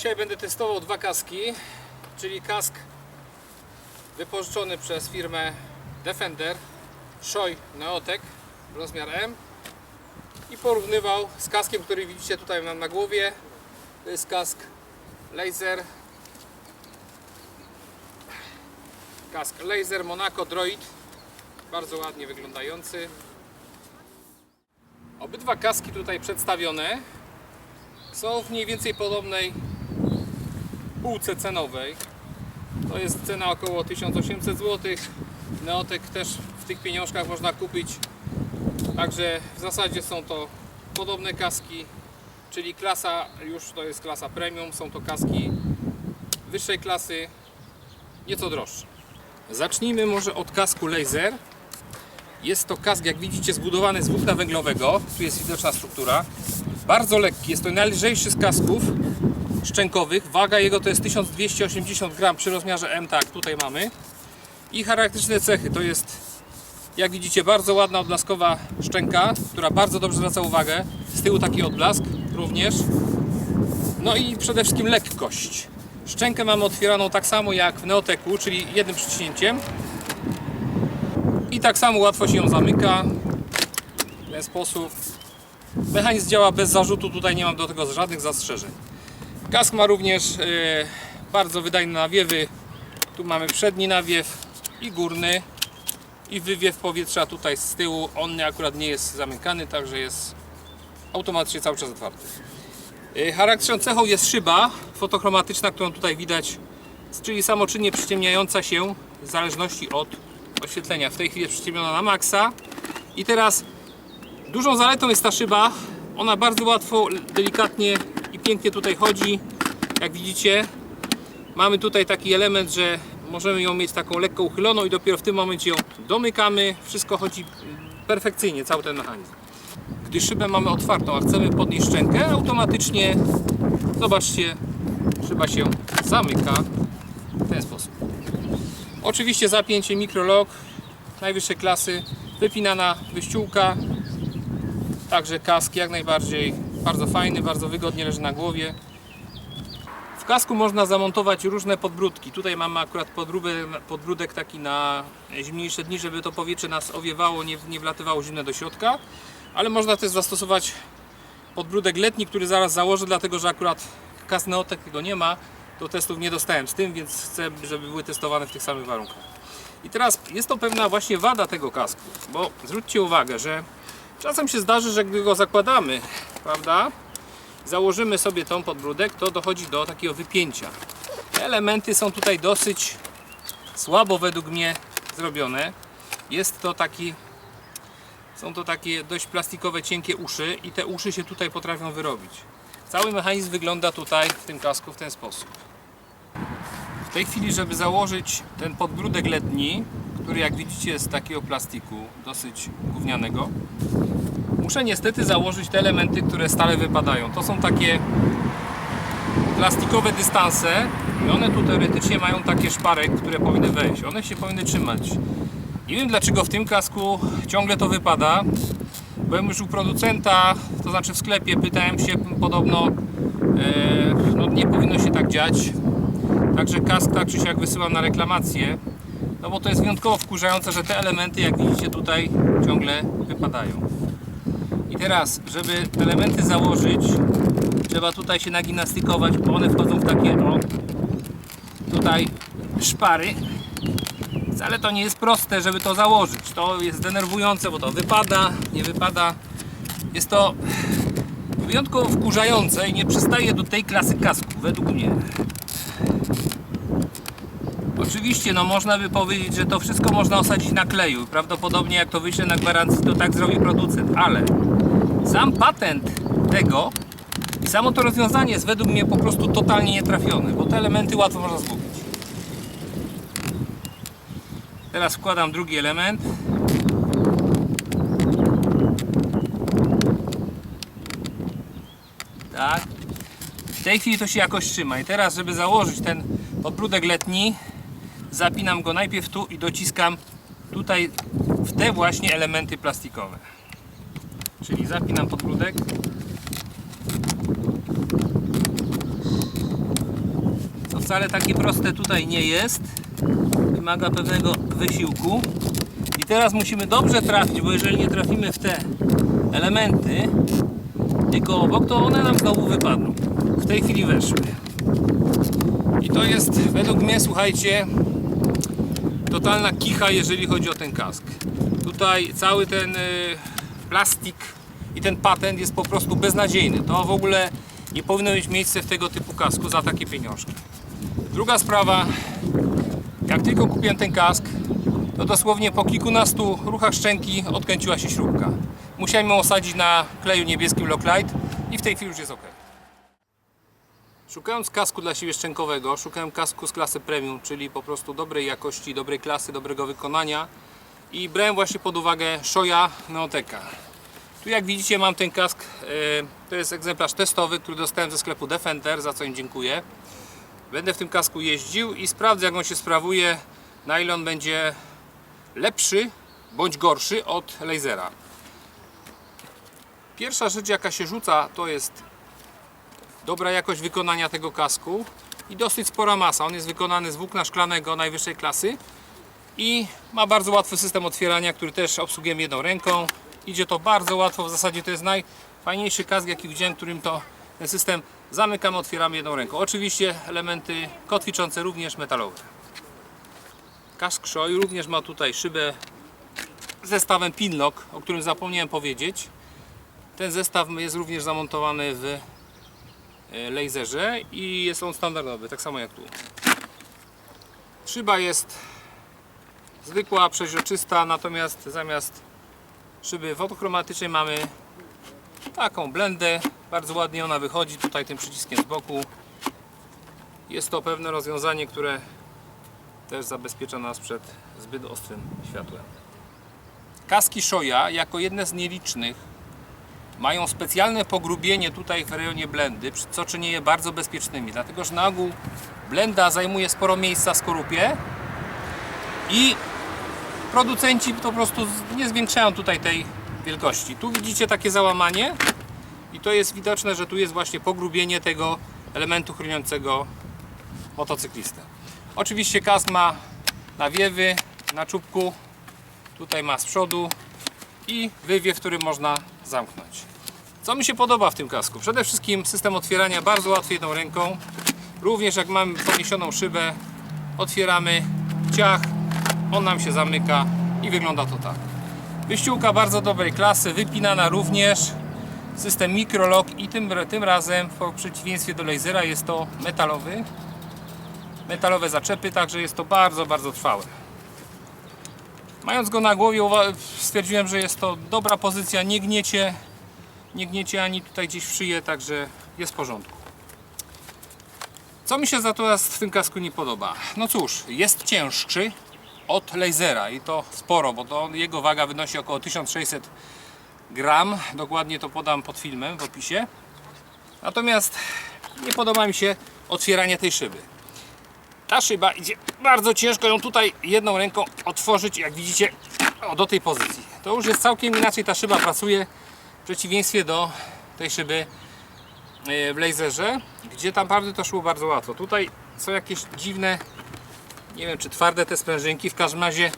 Dzisiaj będę testował dwa kaski, czyli kask wypożyczony przez firmę Defender Shoei Neotech rozmiar M i porównywał z kaskiem, który widzicie tutaj mam na głowie. To jest kask Laser kask Laser Monaco Droid bardzo ładnie wyglądający obydwa kaski tutaj przedstawione są w mniej więcej podobnej półce cenowej. To jest cena około 1800 zł. Neotek też w tych pieniążkach można kupić. Także w zasadzie są to podobne kaski, czyli klasa już to jest klasa premium. Są to kaski wyższej klasy, nieco droższe. Zacznijmy może od kasku laser. Jest to kask, jak widzicie, zbudowany z włókna węglowego. Tu jest widoczna struktura. Bardzo lekki, jest to najlżejszy z kasków szczękowych. Waga jego to jest 1280 gram przy rozmiarze M, tak tutaj mamy. I charakterystyczne cechy to jest, jak widzicie, bardzo ładna odblaskowa szczęka, która bardzo dobrze zwraca uwagę. Z tyłu taki odblask również. No i przede wszystkim lekkość. Szczękę mamy otwieraną tak samo jak w Neoteku, czyli jednym przyciśnięciem. I tak samo łatwo się ją zamyka. W ten sposób. Mechanizm działa bez zarzutu, tutaj nie mam do tego żadnych zastrzeżeń. Kask ma również e, bardzo wydajne nawiewy. Tu mamy przedni nawiew i górny. I wywiew powietrza tutaj z tyłu. On akurat nie jest zamykany, także jest automatycznie cały czas otwarty. E, Charakterystyczną cechą jest szyba fotochromatyczna, którą tutaj widać, czyli samoczynnie przyciemniająca się w zależności od oświetlenia. W tej chwili jest przyciemniona na maksa. I teraz dużą zaletą jest ta szyba. Ona bardzo łatwo, delikatnie pięknie tutaj chodzi. Jak widzicie, mamy tutaj taki element, że możemy ją mieć taką lekko uchyloną i dopiero w tym momencie ją domykamy. Wszystko chodzi perfekcyjnie, cały ten mechanizm. Gdy szybę mamy otwartą, a chcemy podnieść szczękę, automatycznie, zobaczcie, szyba się zamyka w ten sposób. Oczywiście zapięcie mikrolog najwyższej klasy, wypinana wyściółka, także kask jak najbardziej bardzo fajny, bardzo wygodnie leży na głowie. W kasku można zamontować różne podbródki. Tutaj mamy akurat podróbę, podbródek taki na zimniejsze dni, żeby to powietrze nas owiewało, nie, nie wlatywało zimne do środka, ale można też zastosować podbródek letni, który zaraz założę, dlatego że akurat kask Neotek tego nie ma. Do testów nie dostałem z tym, więc chcę, żeby były testowane w tych samych warunkach. I teraz jest to pewna właśnie wada tego kasku, bo zwróćcie uwagę, że czasem się zdarzy, że gdy go zakładamy, prawda, założymy sobie tą podbródek, to dochodzi do takiego wypięcia. Elementy są tutaj dosyć słabo według mnie zrobione. Jest to taki są to takie dość plastikowe, cienkie uszy i te uszy się tutaj potrafią wyrobić. Cały mechanizm wygląda tutaj w tym kasku w ten sposób. W tej chwili, żeby założyć ten podbródek letni, który jak widzicie jest z takiego plastiku, dosyć gównianego, muszę niestety założyć te elementy, które stale wypadają. To są takie plastikowe dystanse i one tu teoretycznie mają takie szparek, które powinny wejść. One się powinny trzymać. Nie wiem dlaczego w tym kasku ciągle to wypada. Byłem już u producenta, to znaczy w sklepie, pytałem się podobno, e, no nie powinno się tak dziać. Także kask tak czy siak wysyłam na reklamację. No bo to jest wyjątkowo wkurzające, że te elementy jak widzicie tutaj ciągle wypadają. I teraz, żeby te elementy założyć, trzeba tutaj się nagimnastykować, bo one wchodzą w takie o, tutaj szpary. Wcale to nie jest proste, żeby to założyć. To jest denerwujące, bo to wypada, nie wypada. Jest to wyjątkowo wkurzające i nie przystaje do tej klasy kasku, według mnie. Oczywiście, no można by powiedzieć, że to wszystko można osadzić na kleju. Prawdopodobnie jak to wyślę na gwarancji, to tak zrobi producent, ale sam patent tego i samo to rozwiązanie jest według mnie po prostu totalnie nietrafione, bo te elementy łatwo można zgubić. Teraz wkładam drugi element. Tak. W tej chwili to się jakoś trzyma. I teraz, żeby założyć ten podbródek letni, zapinam go najpierw tu i dociskam tutaj w te właśnie elementy plastikowe. Czyli zapinam podbródek. wcale takie proste tutaj nie jest. Wymaga pewnego wysiłku. I teraz musimy dobrze trafić, bo jeżeli nie trafimy w te elementy, tylko obok, to one nam znowu wypadną. W tej chwili weszły. I to jest według mnie, słuchajcie, totalna kicha, jeżeli chodzi o ten kask. Tutaj cały ten y, plastik i ten patent jest po prostu beznadziejny. To w ogóle nie powinno mieć miejsca w tego typu kasku za takie pieniążki. Druga sprawa, jak tylko kupiłem ten kask, to dosłownie po kilkunastu ruchach szczęki odkręciła się śrubka. Musiałem ją osadzić na kleju niebieskim Locklite i w tej chwili już jest ok. Szukając kasku dla siebie szczękowego, szukałem kasku z klasy premium, czyli po prostu dobrej jakości, dobrej klasy, dobrego wykonania i brałem właśnie pod uwagę Shoya Neoteka. Tu jak widzicie mam ten kask, e, to jest egzemplarz testowy, który dostałem ze sklepu Defender, za co im dziękuję. Będę w tym kasku jeździł i sprawdzę jak on się sprawuje, na ile on będzie lepszy bądź gorszy od lasera. Pierwsza rzecz jaka się rzuca to jest dobra jakość wykonania tego kasku i dosyć spora masa. On jest wykonany z włókna szklanego najwyższej klasy i ma bardzo łatwy system otwierania, który też obsługujemy jedną ręką. Idzie to bardzo łatwo, w zasadzie to jest najfajniejszy kask jaki widziałem, którym to ten system zamykamy, otwieramy jedną ręką. Oczywiście elementy kotwiczące również metalowe. Kask Shoei również ma tutaj szybę z zestawem Pinlock, o którym zapomniałem powiedzieć. Ten zestaw jest również zamontowany w laserze i jest on standardowy, tak samo jak tu. Szyba jest zwykła, przeźroczysta, natomiast zamiast szyby fotochromatycznej mamy taką blendę. Bardzo ładnie ona wychodzi tutaj tym przyciskiem z boku. Jest to pewne rozwiązanie, które też zabezpiecza nas przed zbyt ostrym światłem. Kaski Shoya jako jedne z nielicznych mają specjalne pogrubienie tutaj w rejonie blendy, co czyni je bardzo bezpiecznymi, dlatego że na ogół blenda zajmuje sporo miejsca w skorupie i producenci po prostu nie zwiększają tutaj tej wielkości. Tu widzicie takie załamanie i to jest widoczne, że tu jest właśnie pogrubienie tego elementu chroniącego motocyklistę. Oczywiście kask ma nawiewy na czubku, tutaj ma z przodu i wywiew, który można zamknąć. Co mi się podoba w tym kasku? Przede wszystkim system otwierania bardzo łatwy jedną ręką. Również jak mamy podniesioną szybę, otwieramy ciach, on nam się zamyka i wygląda to tak. Wyściółka bardzo dobrej klasy, wypinana również. System microlock i tym, tym razem w przeciwieństwie do lasera jest to metalowy. Metalowe zaczepy, także jest to bardzo, bardzo trwałe. Mając go na głowie stwierdziłem, że jest to dobra pozycja, nie gniecie, nie gniecie ani tutaj gdzieś w szyję, także jest w porządku. Co mi się natomiast w tym kasku nie podoba? No cóż, jest cięższy od lasera i to sporo, bo to jego waga wynosi około 1600 gram. Dokładnie to podam pod filmem w opisie. Natomiast nie podoba mi się otwieranie tej szyby. Ta szyba idzie bardzo ciężko ją tutaj jedną ręką otworzyć, jak widzicie, o, do tej pozycji. To już jest całkiem inaczej ta szyba pracuje w przeciwieństwie do tej szyby e, w laserze, gdzie tam naprawdę to szło bardzo łatwo. Tutaj są jakieś dziwne, nie wiem czy twarde te sprężynki, w każdym razie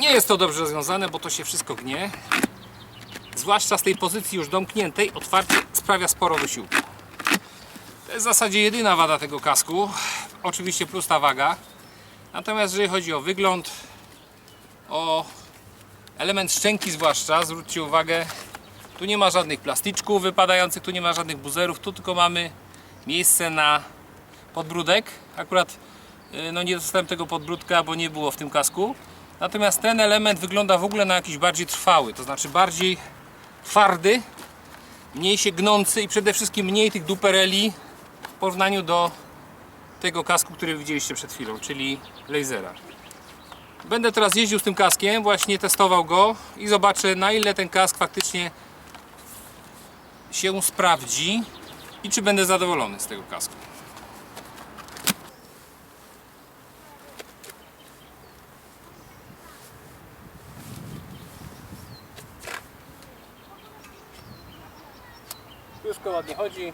nie jest to dobrze rozwiązane, bo to się wszystko gnie. Zwłaszcza z tej pozycji już domkniętej, otwarcie sprawia sporo wysiłku. To jest w zasadzie jedyna wada tego kasku. Oczywiście plus ta waga. Natomiast jeżeli chodzi o wygląd, o element szczęki zwłaszcza, zwróćcie uwagę, tu nie ma żadnych plasticzków wypadających, tu nie ma żadnych buzerów, tu tylko mamy miejsce na podbródek. Akurat y, no nie dostałem tego podbródka, bo nie było w tym kasku. Natomiast ten element wygląda w ogóle na jakiś bardziej trwały, to znaczy bardziej twardy, mniej się gnący i przede wszystkim mniej tych dupereli w porównaniu do tego kasku, który widzieliście przed chwilą, czyli lasera. Będę teraz jeździł z tym kaskiem, właśnie testował go i zobaczę na ile ten kask faktycznie się sprawdzi i czy będę zadowolony z tego kasku. Wszystko ładnie chodzi,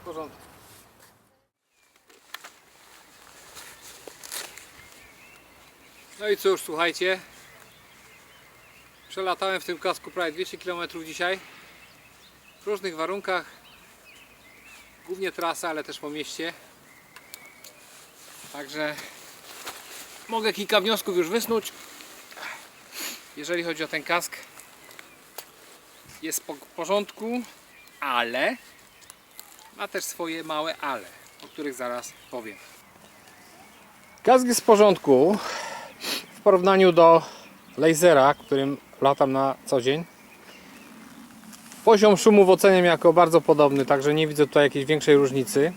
w porządku. No i cóż, słuchajcie. Przelatałem w tym kasku prawie 200 km dzisiaj. W różnych warunkach. Głównie trasa, ale też po mieście. Także mogę kilka wniosków już wysnuć. Jeżeli chodzi o ten kask, jest w porządku, ale ma też swoje małe ale, o których zaraz powiem. Kask jest w porządku w porównaniu do lasera, którym latam na co dzień. Poziom szumów oceniam jako bardzo podobny, także nie widzę tutaj jakiejś większej różnicy.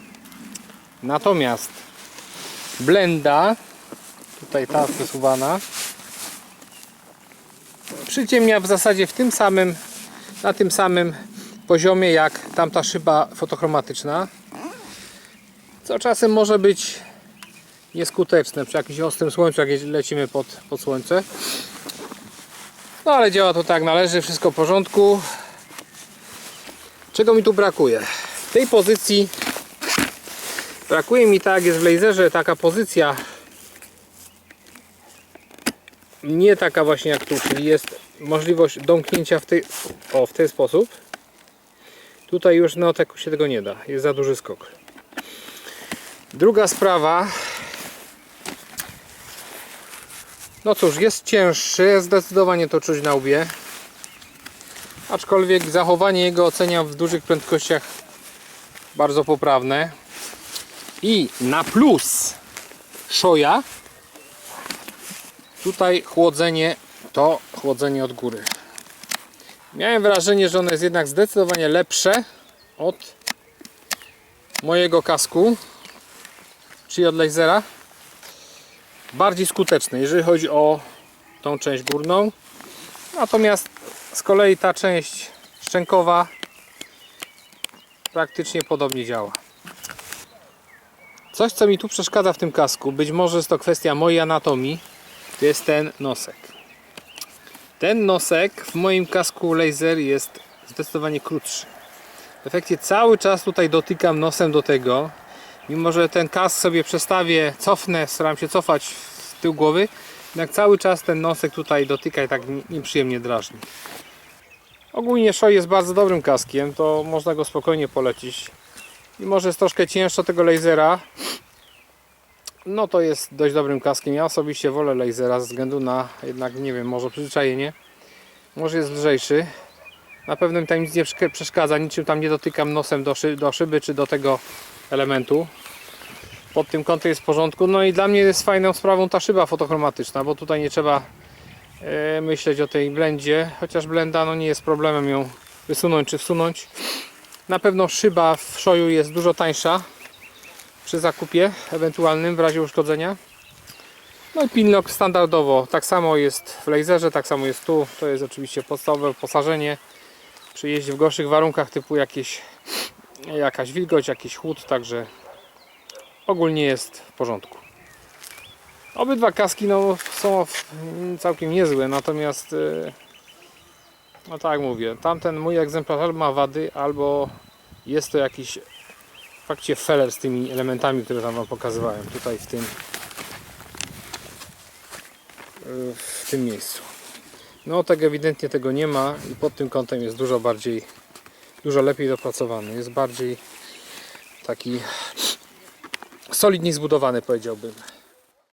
Natomiast blenda, tutaj ta przesuwana, przyciemnia w zasadzie w tym samym, na tym samym poziomie jak tamta szyba fotochromatyczna. Co czasem może być nieskuteczne przy jakimś ostrym słońcu, jak lecimy pod, pod słońce. No ale działa to tak należy, wszystko w porządku. Czego mi tu brakuje? W tej pozycji brakuje mi tak, jest w laserze taka pozycja nie taka właśnie jak tu, czyli jest możliwość domknięcia w, tej, o, w ten sposób. Tutaj już no tak się tego nie da, jest za duży skok. Druga sprawa, no cóż, jest cięższy, zdecydowanie to czuć na łbie. Aczkolwiek zachowanie jego oceniam w dużych prędkościach bardzo poprawne. I na plus szoja tutaj chłodzenie to chłodzenie od góry. Miałem wrażenie, że ono jest jednak zdecydowanie lepsze od mojego kasku, czyli od lasera. Bardziej skuteczne, jeżeli chodzi o tą część górną. Natomiast z kolei ta część szczękowa praktycznie podobnie działa. Coś, co mi tu przeszkadza w tym kasku, być może jest to kwestia mojej anatomii, to jest ten nosek. Ten nosek w moim kasku laser jest zdecydowanie krótszy. W efekcie cały czas tutaj dotykam nosem do tego, mimo że ten kask sobie przestawię, cofnę, staram się cofać w tył głowy, jednak cały czas ten nosek tutaj dotyka i tak nieprzyjemnie drażni. Ogólnie Shoei jest bardzo dobrym kaskiem, to można go spokojnie polecić. Mimo, że jest troszkę cięższy od tego lasera, no to jest dość dobrym kaskiem. Ja osobiście wolę lasera ze względu na jednak, nie wiem, może przyzwyczajenie. Może jest lżejszy. Na pewno mi tam nic nie przeszk- przeszkadza, niczym tam nie dotykam nosem do, do szyby czy do tego elementu. Pod tym kątem jest w porządku. No i dla mnie jest fajną sprawą ta szyba fotochromatyczna, bo tutaj nie trzeba e, myśleć o tej blendzie, chociaż blenda no nie jest problemem ją wysunąć czy wsunąć. Na pewno szyba w szoju jest dużo tańsza przy zakupie ewentualnym w razie uszkodzenia. No i pinlock standardowo, tak samo jest w laserze, tak samo jest tu. To jest oczywiście podstawowe wyposażenie. Przy jeździe w gorszych warunkach typu jakieś, jakaś wilgoć, jakiś chłód, także ogólnie jest w porządku. Obydwa kaski no, są całkiem niezłe, natomiast e, no tak mówię, tamten mój egzemplarz ma wady, albo jest to jakiś fakcie feller z tymi elementami, które tam wam pokazywałem tutaj w tym yy, w tym miejscu. No tak ewidentnie tego nie ma i pod tym kątem jest dużo bardziej dużo lepiej dopracowany. Jest bardziej taki solidniej zbudowany powiedziałbym.